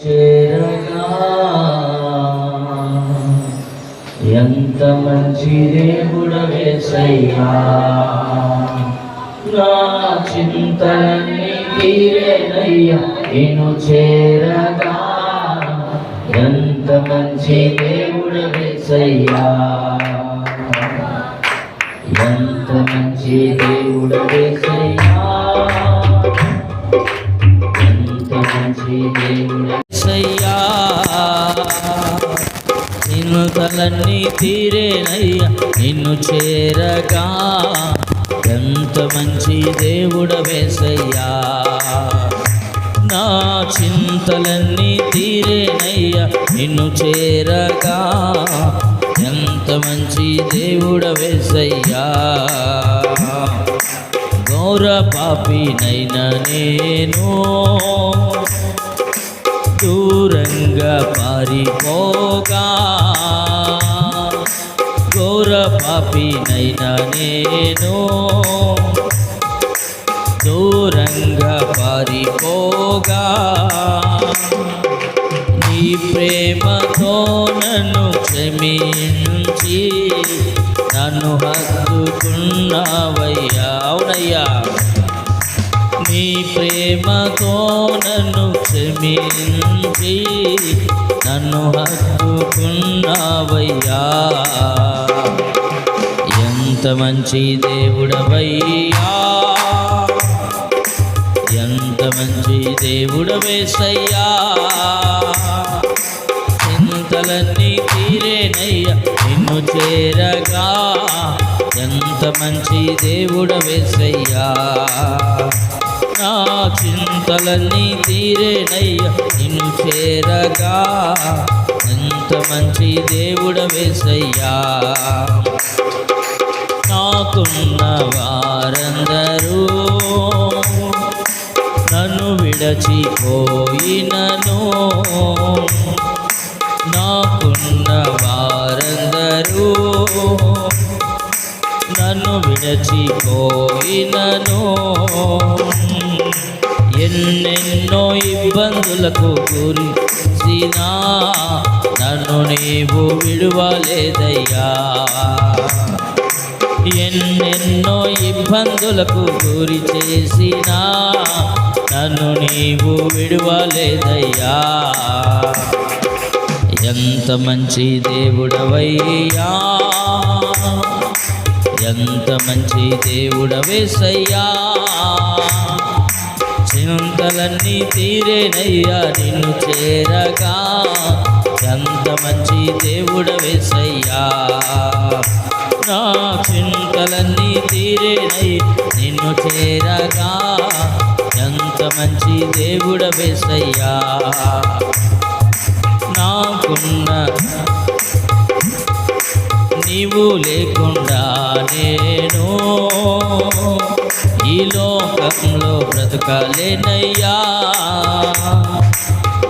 చేరగా. ఎంత మంచి దేవుడవేసయ్యా నా చింతలన్నీ తీరేనయ్యా. నేను చేరగా. ఎంత మంచి దేవుడవేసయ్యా ఎంత మంచి దేవుడవేసయ్యా ఎంత మంచి దేవుడ తీరేనయ్యా నిన్ను చేరగా. ఎంత మంచి దేవుడ వేసయ్యా. నా చింతలన్నీ తీరేనయ్యా నిన్ను చేరగా. ఎంత మంచి దేవుడ వేసయ్యా. ఘోర పాపినైన నేను దూరంగా పారిపో పాపినైనా నేను. దూరంగా పారిపోగా. నీ ప్రేమతో నన్ను క్షమించి నన్ను హత్తుకున్నావయ్యా. అవునయ్యా. నీ ప్రేమతో నన్ను క్షమించి నన్ను హత్తుకున్నావయ్యా. ఎంత మంచి దేవుడవయ్యా? ఎంత మంచి దేవుడవేసయ్యా? చింతలన్నీ తీరేనయ్యా నిన్ను చేరగా. ఎంత మంచి దేవుడవేసయ్యా? నా చింతలన్నీ తీరేనయ్యా నిన్ను చేరగా. ఎంత మంచి దేవుడవేసయ్యా? కాకున్న వారందరూ నన్ను విడచిపోయినను. నాకున్న వారందరూ నన్ను విడచిపోయినను. ఎన్నెన్నో ఇబ్బందులకు గురిసినా నన్ను నీవు విడువలేదయ్యా. ఎన్నెన్నో ఇబ్బందులకు గురి చేసినా నన్ను నీవు విడవలేదయ్యా. ఎంత మంచి దేవుడవయ్యా. ఎంత మంచి దేవుడవేసయ్యా. చింతలన్నీ తీరేనయ్యా నిన్ను చేరగా. ఎంత మంచి దేవుడవేసయ్యా. నా చింతలన్నీ తీరేనై నిన్ను చేరగా. ఎంత మంచి దేవుడ వేసయ్యా నాకున్న నీవు లేకుండా నేను ఈ లోకంలో బ్రతకలేనయ్యా.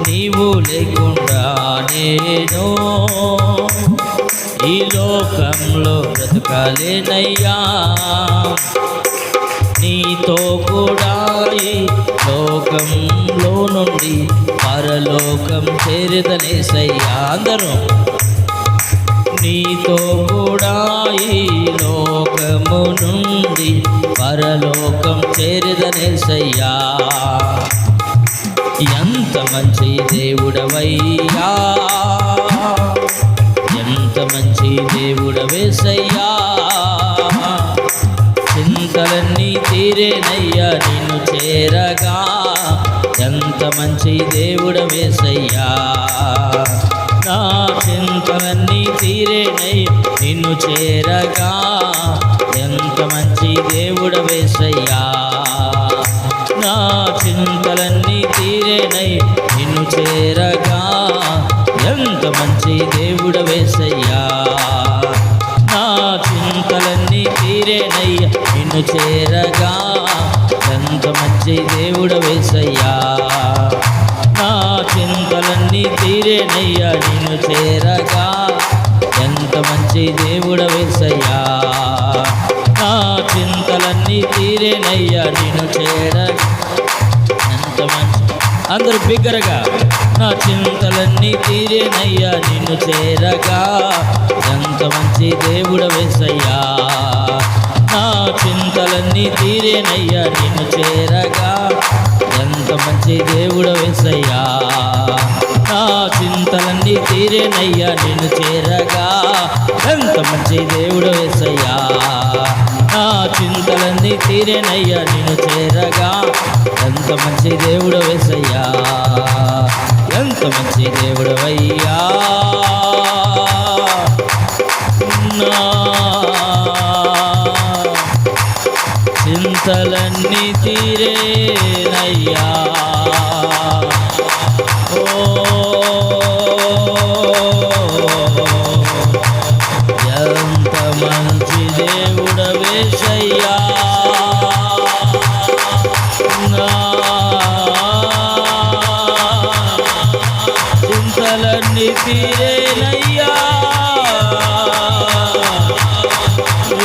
నీవు లేకుండా నేను ఈ లోకంలో బ్రతకాలేనయ్యా. నీతో కూడా ఈ లోకంలో నుండి పరలోకం చేరదనేసయ్యా అందరూ. నీతో కూడా ఈ లోకము నుండి పరలోకం చేరదనేసయ్యా. ఎంత మంచి దేవుడవయ్యా. ఎంత మంచి దేవుడవేసయ్యా చింతలన్నీ తీరేనయ్యా నిన్ను చేరగా. ఎంత మంచి దేవుడవేసయ్యా నా చింతలన్నీ తీరేనై నిన్ను చేరగా. ఎంత మంచి దేవుడవేసయ్యా నా చింతలన్నీ తీరేనై నిన్ను చేరగా. ఎంత మంచి దేవుడవేసయ్యా చేరగా ఎంత మంచి దేవుడవేసయ్యా నా చింతలన్నీ తీరేనయ్యా నిన్ను చేరగా ఎంత మంచి దేవుడవేసయ్యా నా చింతలన్నీ తీరేనయ్యా నిన్ను చేరగా ఎంత మంచి అందరు బిగ్గరగా నా చింతలన్నీ తీరేనయ్యా నిన్ను చేరగా ఎంత మంచి దేవుడు వేసయ్యా. నా చింతలన్నీ తీరేనయ్యా నిన్ను చేరగా. ఎంత మంచి దేవుడు వేసయ్యా నా చింతలన్నీ తీరేనయ్యా నిన్ను చేరగా. ఎంత మంచి దేవుడు వేసయ్యా నా చింతలన్నీ తీరేనయ్యా నిన్ను చేరగా. ఎంత మంచి దేవుడు వేసయ్యా ఎంత మంచి దేవుడు అయ్యా చింతలన్నీ తీరేనయ్యా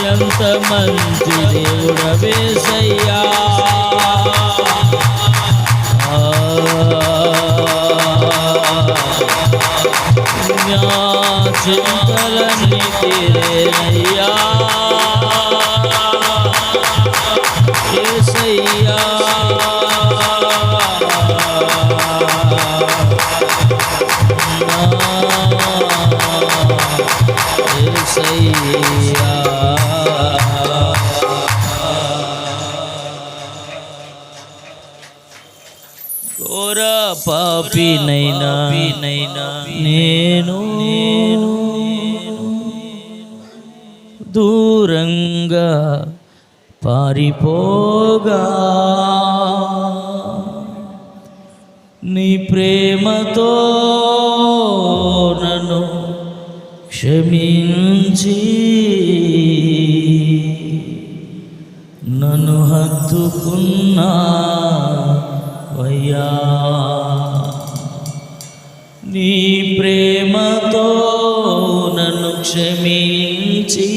ఎంత మంచి దేవుడ వేసయ్యా నా ఘోర పాపినైనా నేను నేను దూరంగా పారిపోగా. నీ ప్రేమతో నన్ను క్షమించి నన్ను హత్తుకున్నా. వయ్యా నీ ప్రేమతో నన్ను క్షమించి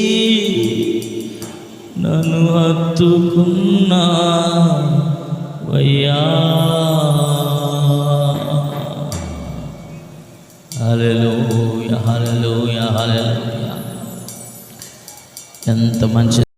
నన్ను హత్తుకున్నా వయ్యా హల్లెలూయా హల్లెలూయా హల్లెలూయా. ఎంత మంచి